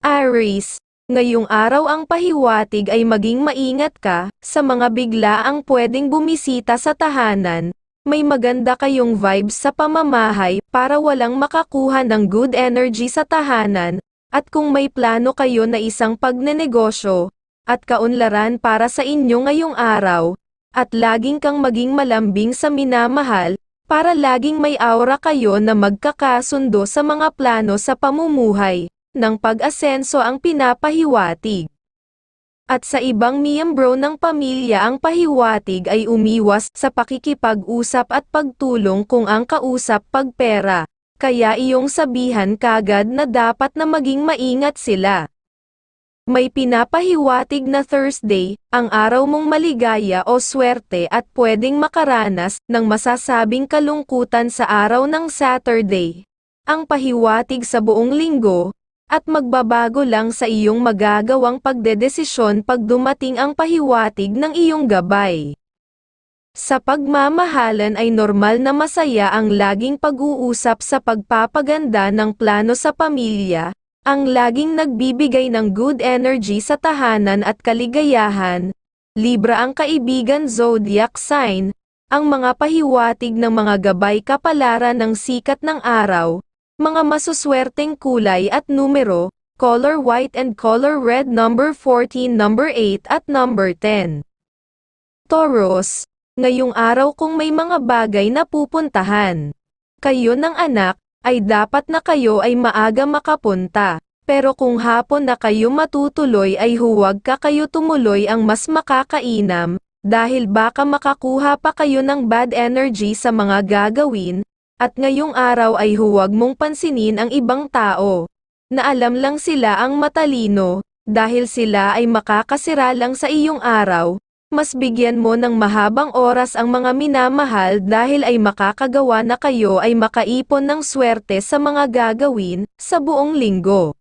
Aries, ngayong araw ang pahiwatig ay maging maingat ka sa mga biglaang pwedeng bumisita sa tahanan. May maganda kayong vibes sa pamamahay para walang makakuha ng good energy sa tahanan, at kung may plano kayo na isang pagnenegosyo, at kaunlaran para sa inyo ngayong araw, at laging kang maging malambing sa minamahal, para laging may aura kayo na magkakasundo sa mga plano sa pamumuhay, ng pag-asenso ang pinapahiwatig. At sa ibang miyembro ng pamilya ang pahiwatig ay umiwas sa pakikipag-usap at pagtulong kung ang kausap pagpera, kaya iyong sabihan kagad na dapat na maging maingat sila. May pinapahiwatig na Thursday, ang araw mong maligaya o swerte at pwedeng makaranas ng masasabing kalungkutan sa araw ng Saturday. Ang pahiwatig sa buong linggo, at magbabago lang sa iyong magagawang pagdedesisyon pag dumating ang pahiwatig ng iyong gabay. Sa pagmamahalan ay normal na masaya ang laging pag-uusap sa pagpapaganda ng plano sa pamilya, ang laging nagbibigay ng good energy sa tahanan at kaligayahan, Libra ang kaibigan zodiac sign, ang mga pahiwatig ng mga gabay kapalaran ng sikat ng araw, mga masuswerteng kulay at numero, color white and color red number 14 number 8 at number 10. Taurus, ngayong araw kung may mga bagay na pupuntahan. Kayo ng anak, ay dapat na kayo ay maaga makapunta. Pero kung hapon na kayo matutuloy ay huwag ka kayo tumuloy ang mas makakainam, dahil baka makakuha pa kayo ng bad energy sa mga gagawin, at ngayong araw ay huwag mong pansinin ang ibang tao, na alam lang sila ang matalino, dahil sila ay makakasira lang sa iyong araw, mas bigyan mo ng mahabang oras ang mga minamahal dahil ay makakagawa na kayo ay makaipon ng swerte sa mga gagawin sa buong linggo.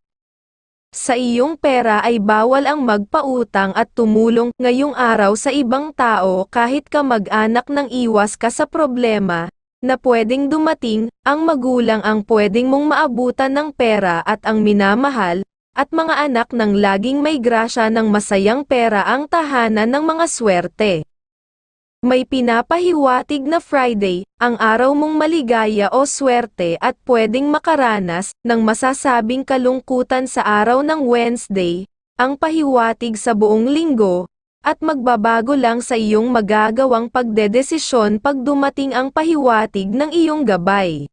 Sa iyong pera ay bawal ang magpautang at tumulong ngayong araw sa ibang tao kahit ka mag-anak ng iwas ka sa problema, na pwedeng dumating, ang magulang ang pwedeng mong maabutan ng pera at ang minamahal, at mga anak ng laging may grasya ng masayang pera ang tahanan ng mga swerte. May pinapahiwatig na Friday, ang araw mong maligaya o swerte at pwedeng makaranas ng masasabing kalungkutan sa araw ng Wednesday, ang pahiwatig sa buong linggo, at magbabago lang sa iyong magagawang pagdedesisyon pag dumating ang pahiwatig ng iyong gabay.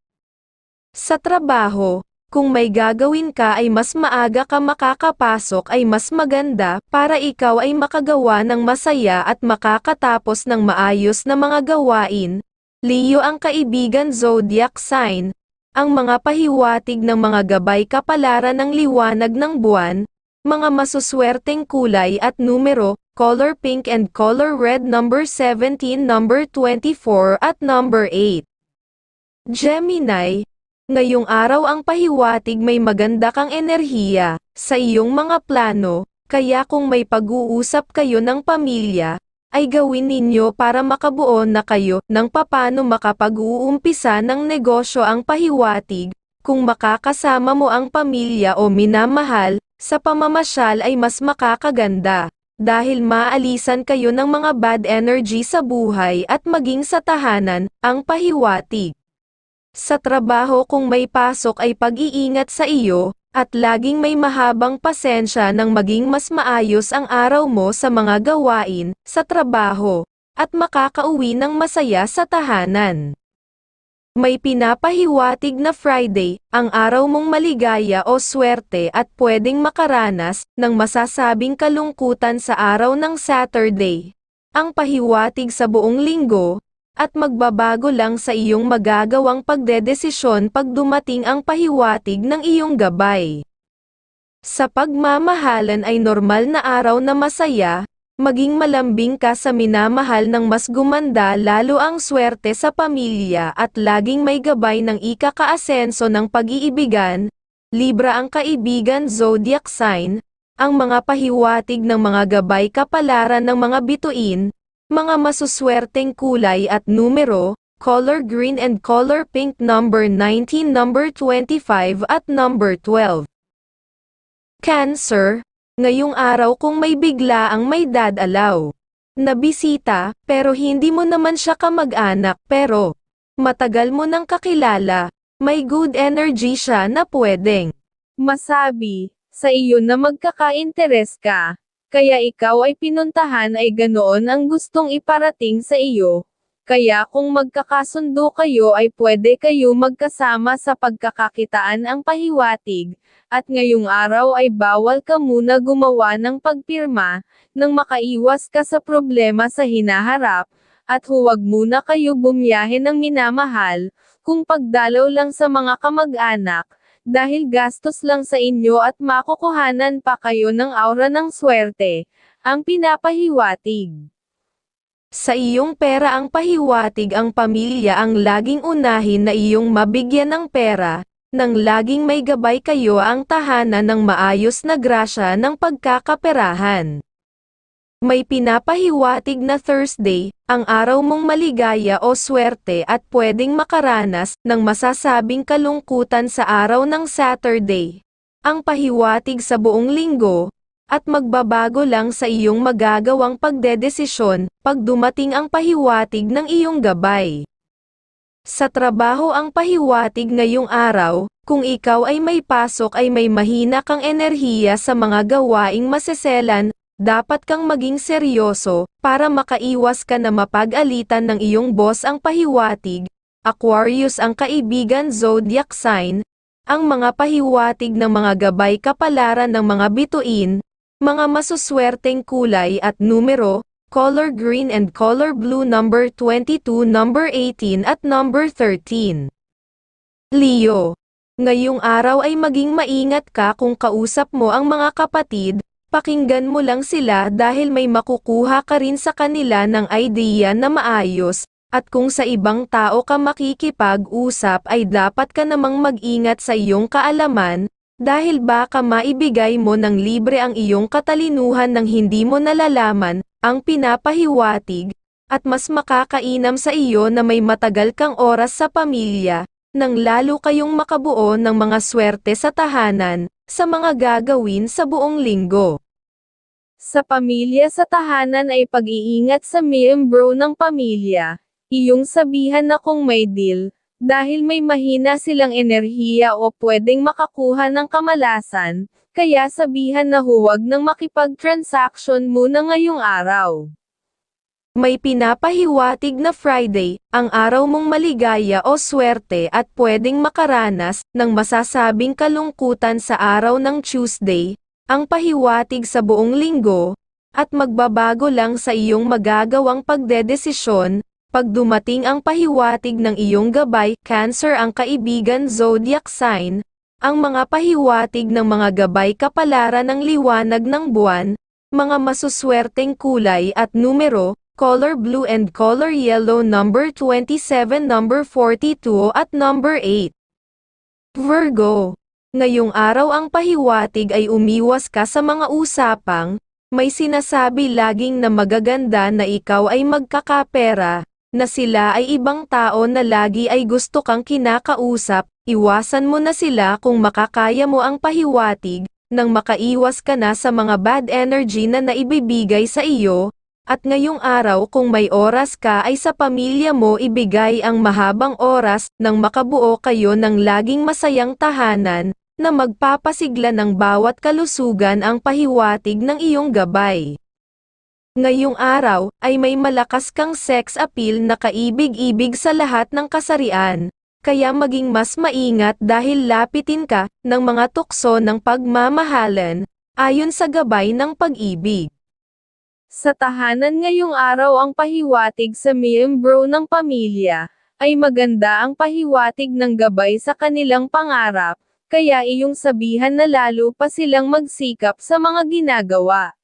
Sa trabaho, kung may gagawin ka ay mas maaga ka makakapasok ay mas maganda para ikaw ay makagawa ng masaya at makakatapos ng maayos na mga gawain. Leo ang kaibigan zodiac sign, ang mga pahiwatig ng mga gabay kapalaran ng liwanag ng buwan, mga masuswerteng kulay at numero, color pink and color red number 17 number 24 at number 8. Gemini, Ngayong araw ang pahiwatig may maganda kang enerhiya sa iyong mga plano, kaya kung may pag-uusap kayo ng pamilya, ay gawin ninyo para makabuo na kayo ng papano makapag-uumpisa ng negosyo ang pahiwatig, kung makakasama mo ang pamilya o minamahal, sa pamamasyal ay mas makakaganda, dahil maalisan kayo ng mga bad energy sa buhay at maging sa tahanan, ang pahiwatig. Sa trabaho kung may pasok ay pag-iingat sa iyo, at laging may mahabang pasensya nang maging mas maayos ang araw mo sa mga gawain, sa trabaho, at makakauwi ng masaya sa tahanan. May pinapahiwatig na Friday, ang araw mong maligaya o swerte at pwedeng makaranas ng masasabing kalungkutan sa araw ng Saturday. Ang pahiwatig sa buong linggo, at magbabago lang sa iyong magagawang pagdedesisyon pag dumating ang pahiwatig ng iyong gabay. Sa pagmamahalan ay normal na araw na masaya, maging malambing ka sa minamahal ng mas gumanda lalo ang swerte sa pamilya at laging may gabay ng ikakaasenso ng pag-iibigan, Libra ang kaibigan zodiac sign, ang mga pahiwatig ng mga gabay kapalaran ng mga bituin, mga masuswerteng kulay at numero, color green and color pink number 19 number 25 at number 12. Cancer, ngayong araw kung may bigla ang may dadalaw. Na bisita, pero hindi mo naman siya kamag-anak pero matagal mo nang kakilala, may good energy siya na pwedeng Masabi, sa iyo na magkaka-interes ka, kaya ikaw ay pinuntahan ay ganoon ang gustong iparating sa iyo. Kaya kung magkakasundo kayo ay pwede kayo magkasama sa pagkakakitaan ang pahiwatig, at ngayong araw ay bawal ka muna gumawa ng pagpirma, nang makaiwas ka sa problema sa hinaharap, at huwag muna kayo bumiyahe ng minamahal, kung pagdalaw lang sa mga kamag-anak, dahil gastos lang sa inyo at makukuhanan pa kayo ng aura ng swerte, ang pinapahiwatig. Sa iyong pera ang pahiwatig ang pamilya ang laging unahin na iyong mabigyan ng pera, nang laging may gabay kayo ang tahanan ng maayos na grasya ng pagkakaperahan. May pinapahiwatig na Thursday, ang araw mong maligaya o swerte at pwedeng makaranas ng masasabing kalungkutan sa araw ng Saturday. Ang pahiwatig sa buong linggo, at magbabago lang sa iyong magagawang pagdedesisyon pag dumating ang pahiwatig ng iyong gabay. Sa trabaho ang pahiwatig ngayong araw, kung ikaw ay may pasok ay may mahina kang enerhiya sa mga gawaing maseselan, dapat kang maging seryoso, para makaiwas ka na mapag-alitan ng iyong boss ang pahiwatig, Aquarius ang kaibigan zodiac sign, ang mga pahiwatig ng mga gabay kapalaran ng mga bituin, mga masuswerteng kulay at numero, color green and color blue number 22, number 18 at number 13. Leo. Ngayong araw ay maging maingat ka kung kausap mo ang mga kapatid, pakinggan mo lang sila dahil may makukuha ka rin sa kanila ng idea na maayos, at kung sa ibang tao ka makikipag-usap ay dapat ka namang mag-ingat sa iyong kaalaman, dahil baka maibigay mo ng libre ang iyong katalinuhan ng hindi mo nalalaman, ang pinapahiwatig, at mas makakainam sa iyo na may matagal kang oras sa pamilya, nang lalo kayong makabuo ng mga swerte sa tahanan, sa mga gagawin sa buong linggo. Sa pamilya sa tahanan ay pag-iingat sa miyembro ng pamilya. Iyong sabihan na kung may deal, dahil may mahina silang enerhiya o pwedeng makakuha ng kamalasan, kaya sabihan na huwag nang makipag-transaction muna ngayong araw. May pinapahiwatig na Friday, ang araw mong maligaya o swerte at pwedeng makaranas ng masasabing kalungkutan sa araw ng Tuesday, ang pahiwatig sa buong linggo, at magbabago lang sa iyong magagawang pagdedesisyon, pag dumating ang pahiwatig ng iyong gabay, Cancer ang kaibigan zodiac sign, ang mga pahiwatig ng mga gabay kapalaran ng liwanag ng buwan, mga masuswerteng kulay at numero, color blue and color yellow number 27 number 42 at number 8. Virgo. Ngayong araw ang pahiwatig ay umiwas ka sa mga usapang, may sinasabi laging na magaganda na ikaw ay magkakapera, na sila ay ibang tao na lagi ay gusto kang kinakausap, iwasan mo na sila kung makakaya mo ang pahiwatig, nang makaiwas ka na sa mga bad energy na naibibigay sa iyo, at ngayong araw kung may oras ka ay sa pamilya mo ibigay ang mahabang oras nang makabuo kayo ng laging masayang tahanan, na magpapasigla ng bawat kalusugan ang pahiwatig ng iyong gabay. Ngayong araw, ay may malakas kang sex appeal na kaibig-ibig sa lahat ng kasarian, kaya maging mas maingat dahil lapitin ka ng mga tukso ng pagmamahalan, ayon sa gabay ng pag-ibig. Sa tahanan ngayong araw ang pahiwatig sa miyembro ng pamilya, ay maganda ang pahiwatig ng gabay sa kanilang pangarap, kaya iyong sabihan na lalo pa silang magsikap sa mga ginagawa.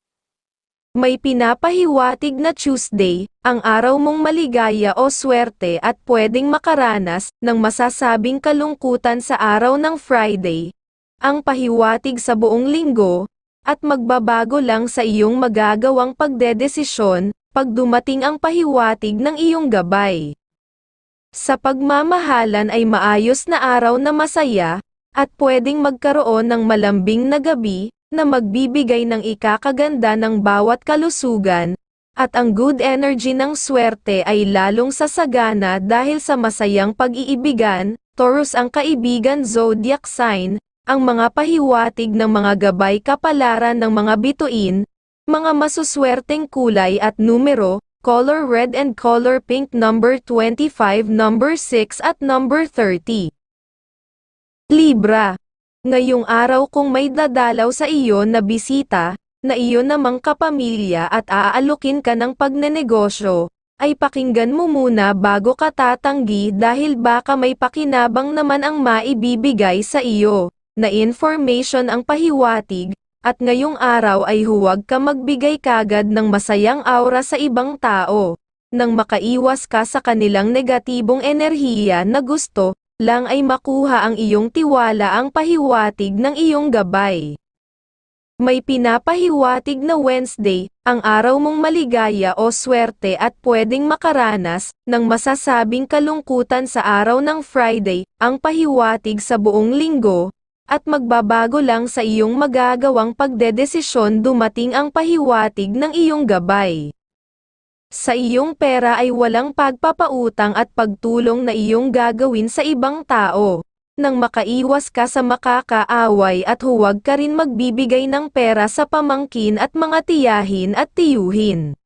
May pinapahiwatig na Tuesday, ang araw mong maligaya o swerte at pwedeng makaranas ng masasabing kalungkutan sa araw ng Friday. Ang pahiwatig sa buong linggo, at magbabago lang sa iyong magagawang pagdedesisyon, pag dumating ang pahiwatig ng iyong gabay. Sa pagmamahalan ay maayos na araw na masaya, at pwedeng magkaroon ng malambing na gabi, na magbibigay ng ikakaganda ng bawat kalusugan, at ang good energy ng swerte ay lalong sasagana dahil sa masayang pag-iibigan, Taurus ang kaibigan zodiac sign, ang mga pahiwatig ng mga gabay kapalaran ng mga bituin, mga masuswerteng kulay at numero, color red and color pink number 25, number 6 at number 30. Libra. Ngayong araw kung may dadalaw sa iyo na bisita, na iyo namang kapamilya at aalukin ka ng pagnenegosyo, ay pakinggan mo muna bago ka tatanggi dahil baka may pakinabang naman ang maibibigay sa iyo, na information ang pahiwatig, at ngayong araw ay huwag ka magbigay kagad ng masayang aura sa ibang tao, nang makaiwas ka sa kanilang negatibong enerhiya na gusto, lang ay makuha ang iyong tiwala ang pahiwatig ng iyong gabay. May pinapahiwatig na Wednesday, ang araw mong maligaya o swerte at pwedeng makaranas ng masasabing kalungkutan sa araw ng Friday, ang pahiwatig sa buong linggo, at magbabago lang sa iyong magagawang pagdedesisyon dumating ang pahiwatig ng iyong gabay. Sa iyong pera ay walang pagpapautang at pagtulong na iyong gagawin sa ibang tao nang makaiwas ka sa makakaaway at huwag ka rin magbibigay ng pera sa pamangkin at mga tiyahin at tiyuhin.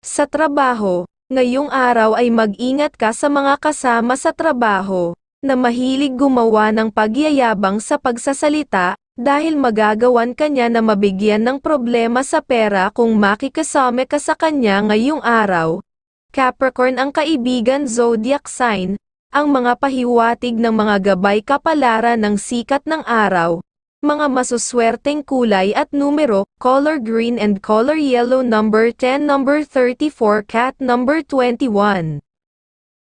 Sa trabaho, ngayong araw ay mag-ingat ka sa mga kasama sa trabaho, na mahilig gumawa ng pagyayabang sa pagsasalita, dahil magagawan kanya na mabigyan ng problema sa pera kung makikasame ka sa kanya ngayong araw. Capricorn ang kaibigan zodiac sign, ang mga pahiwatig ng mga gabay kapalaran ng sikat ng araw, mga masuswerteng kulay at numero, color green and color yellow number 10 number 34 cat number 21.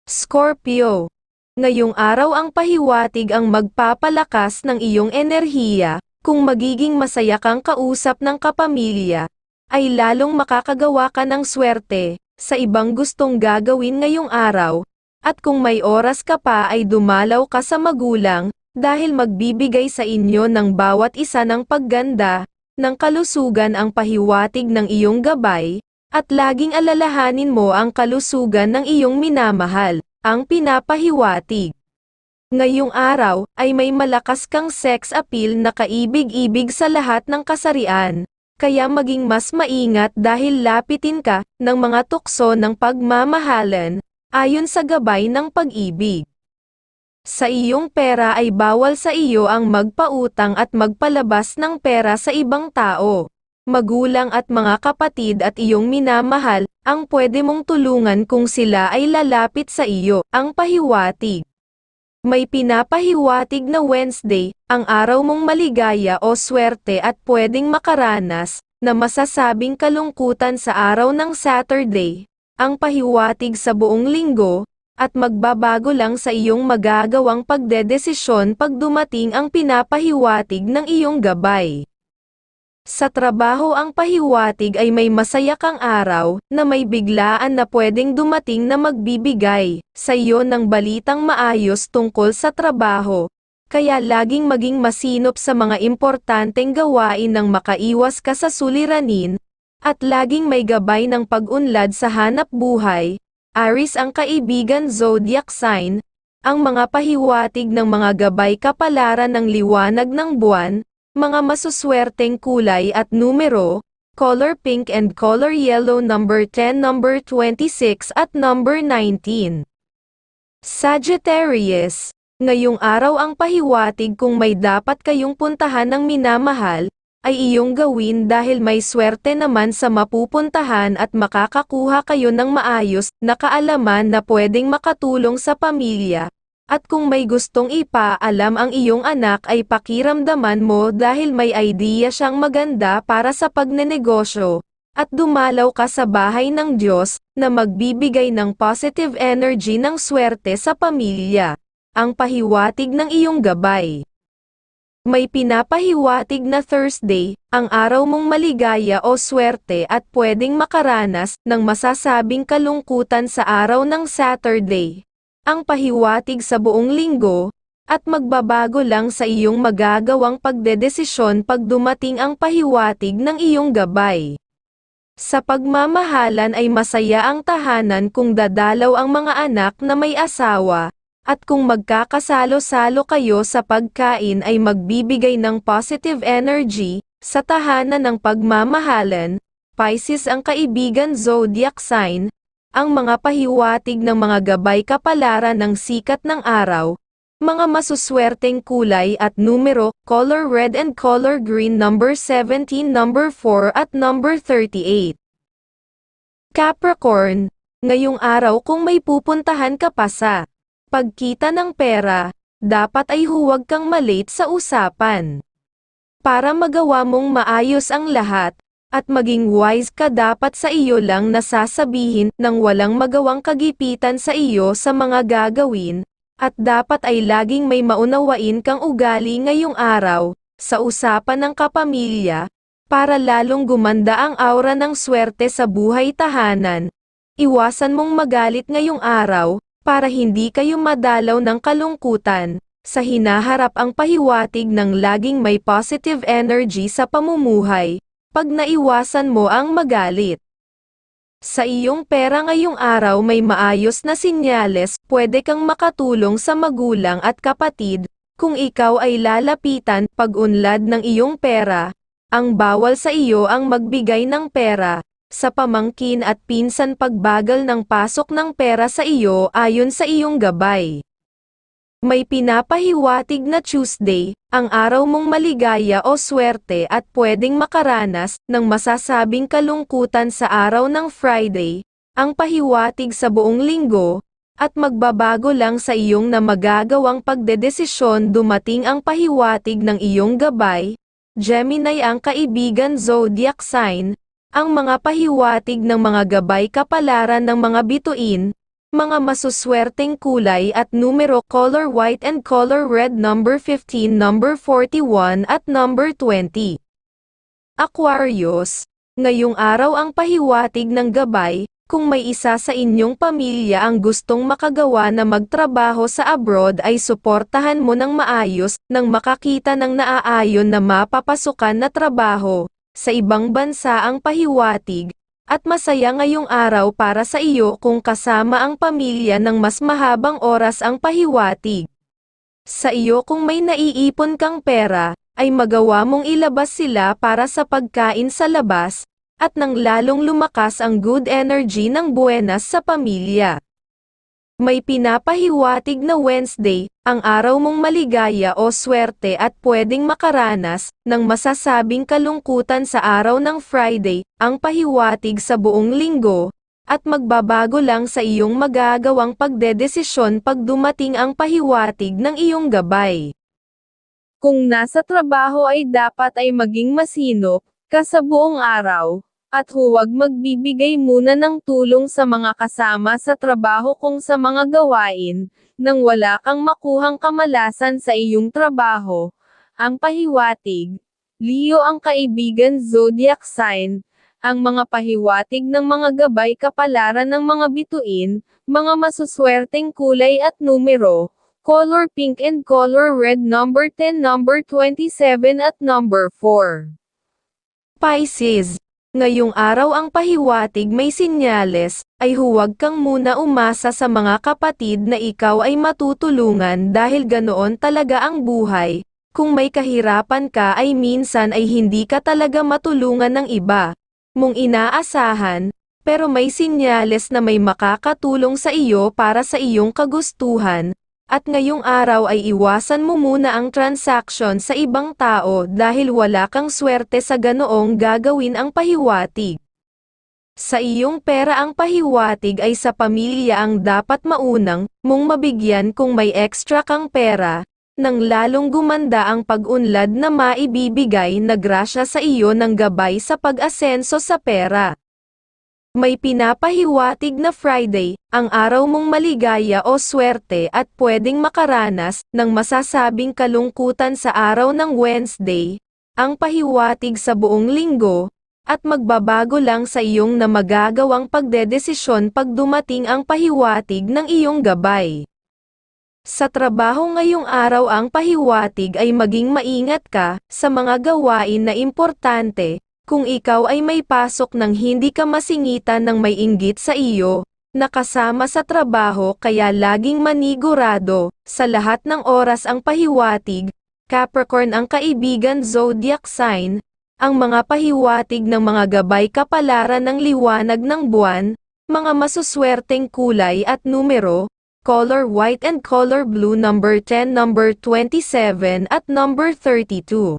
Scorpio. Ngayong araw ang pahiwatig ang magpapalakas ng iyong enerhiya, kung magiging masaya kang kausap ng kapamilya, ay lalong makakagawa ka ng swerte, sa ibang gustong gagawin ngayong araw, at kung may oras ka pa ay dumalaw ka sa magulang, dahil magbibigay sa inyo ng bawat isa ng pagganda, ng kalusugan ang pahiwatig ng iyong gabay, at laging alalahanin mo ang kalusugan ng iyong minamahal, ang pinapahiwatig. Ngayong araw, ay may malakas kang sex appeal na kaibig-ibig sa lahat ng kasarian, kaya maging mas maingat dahil lapitin ka ng mga tukso ng pagmamahalan, ayon sa gabay ng pag-ibig. Sa iyong pera ay bawal sa iyo ang magpautang at magpalabas ng pera sa ibang tao. Magulang at mga kapatid at iyong minamahal, ang pwede mong tulungan kung sila ay lalapit sa iyo, ang pahiwatig. May pinapahiwatig na Wednesday, ang araw mong maligaya o swerte at pwedeng makaranas, na masasabing kalungkutan sa araw ng Saturday, ang pahiwatig sa buong linggo, at magbabago lang sa iyong magagawang pagdedesisyon pag dumating ang pinapahiwatig ng iyong gabay. Sa trabaho ang pahiwatig ay may masaya kang araw, na may biglaan na pwedeng dumating na magbibigay, sa iyo ng balitang maayos tungkol sa trabaho. Kaya laging maging masinop sa mga importanteng gawain nang makaiwas ka sa suliranin, at laging may gabay ng pag-unlad sa hanap buhay. Aris ang kaibigan zodiac sign, ang mga pahiwatig ng mga gabay kapalaran ng liwanag ng buwan, mga masuswerteng kulay at numero, color pink and color yellow number 10 number 26 at number 19. Sagittarius, ngayong araw ang pahiwatig kung may dapat kayong puntahan ng minamahal, ay iyong gawin dahil may swerte naman sa mapupuntahan at makakakuha kayo ng maayos na kaalaman na pwedeng makatulong sa pamilya, at kung may gustong ipaalam ang iyong anak ay pakiramdaman mo dahil may idea siyang maganda para sa pagnenegosyo, at dumalaw ka sa bahay ng Diyos, na magbibigay ng positive energy ng swerte sa pamilya. Ang pahiwatig ng iyong gabay. May pinapahiwatig na Thursday, ang araw mong maligaya o swerte at pwedeng makaranas ng masasabing kalungkutan sa araw ng Saturday ang pahiwatig sa buong linggo, at magbabago lang sa iyong magagawang pagdedesisyon pag dumating ang pahiwatig ng iyong gabay. Sa pagmamahalan ay masaya ang tahanan kung dadalaw ang mga anak na may asawa, at kung magkakasalo-salo kayo sa pagkain ay magbibigay ng positive energy, sa tahanan ng pagmamahalan, Pisces ang kaibigan zodiac sign, ang mga pahiwatig ng mga gabay kapalaran ng sikat ng araw, mga masuswerteng kulay at numero, color red and color green number 17, number 4 at number 38. Capricorn, ngayong araw kung may pupuntahan ka pa sa pagkita ng pera, dapat ay huwag kang malate sa usapan. Para magawa mong maayos ang lahat, at maging wise ka dapat sa iyo lang nasasabihin nang walang magawang kagipitan sa iyo sa mga gagawin, at dapat ay laging may maunawain kang ugali ngayong araw, sa usapan ng kapamilya, para lalong gumanda ang aura ng swerte sa buhay tahanan. Iwasan mong magalit ngayong araw, para hindi kayo madalaw ng kalungkutan, sa hinaharap ang pahiwatig ng laging may positive energy sa pamumuhay, pag naiwasan mo ang magalit. Sa iyong pera ngayong araw may maayos na sinyales, pwede kang makatulong sa magulang at kapatid, kung ikaw ay lalapitan pag-unlad ng iyong pera, ang bawal sa iyo ang magbigay ng pera, sa pamangkin at pinsan pagbagal ng pasok ng pera sa iyo ayon sa iyong gabay. May pinapahiwatig na Tuesday, ang araw mong maligaya o swerte at pwedeng makaranas ng masasabing kalungkutan sa araw ng Friday, ang pahiwatig sa buong linggo, at magbabago lang sa iyong na magagawang pagdedesisyon dumating ang pahiwatig ng iyong gabay, Gemini ang kaibigan zodiac sign, ang mga pahiwatig ng mga gabay kapalaran ng mga bituin, mga masuswerteng kulay at numero color white and color red number 15 number 41 at number 20. Aquarius, ngayong araw ang pahiwatig ng gabay, kung may isa sa inyong pamilya ang gustong makagawa na magtrabaho sa abroad ay suportahan mo ng maayos, nang makakita ng naaayon na mapapasukan na trabaho, sa ibang bansa ang pahiwatig, at masaya ngayong araw para sa iyo kung kasama ang pamilya ng mas mahabang oras ang pahiwatig. Sa iyo kung may naiipon kang pera, ay magawa mong ilabas sila para sa pagkain sa labas, at nang lalong lumakas ang good energy ng buenas sa pamilya. May pinapahiwatig na Wednesday, ang araw mong maligaya o swerte at pwedeng makaranas ng masasabing kalungkutan sa araw ng Friday, ang pahiwatig sa buong linggo, at magbabago lang sa iyong magagawang pagdedesisyon pag dumating ang pahiwatig ng iyong gabay. Kung nasa trabaho ay dapat ay maging masinop, ka araw, at huwag magbibigay muna ng tulong sa mga kasama sa trabaho kung sa mga gawain, nang wala kang makuhang kamalasan sa iyong trabaho. Ang pahiwatig, Leo ang kaibigan zodiac sign, ang mga pahiwatig ng mga gabay kapalaran ng mga bituin, mga masuswerteng kulay at numero, color pink and color red number 10 number 27 at number 4. Pisces, ngayong araw ang pahiwatig may sinyales, ay huwag kang muna umasa sa mga kapatid na ikaw ay matutulungan dahil ganoon talaga ang buhay. Kung may kahirapan ka ay minsan ay hindi ka talaga matulungan ng iba. Mong inaasahan, pero may sinyales na may makakatulong sa iyo para sa iyong kagustuhan, at ngayong araw ay iwasan mo muna ang transaction sa ibang tao dahil wala kang swerte sa ganoong gagawin ang pahiwatig. Sa iyong pera ang pahiwatig ay sa pamilya ang dapat maunang mong mabigyan kung may extra kang pera, nang lalong gumanda ang pag-unlad na maibibigay na grasya sa iyo ng gabay sa pag-asenso sa pera. May pinapahiwatig na Friday, ang araw mong maligaya o swerte at pwedeng makaranas ng masasabing kalungkutan sa araw ng Wednesday, ang pahiwatig sa buong linggo, at magbabago lang sa iyong na magagawang pagdedesisyon pag dumating ang pahiwatig ng iyong gabay. Sa trabaho ngayong araw ang pahiwatig ay maging maingat ka sa mga gawain na importante. Kung ikaw ay may pasok ng hindi ka masingitan ng may inggit sa iyo, nakasama sa trabaho kaya laging manigurado, sa lahat ng oras ang pahiwatig, Capricorn ang kaibigan zodiac sign, ang mga pahiwatig ng mga gabay kapalaran ng liwanag ng buwan, mga masuswerteng kulay at numero, color white and color blue number 10 number 27 at number 32.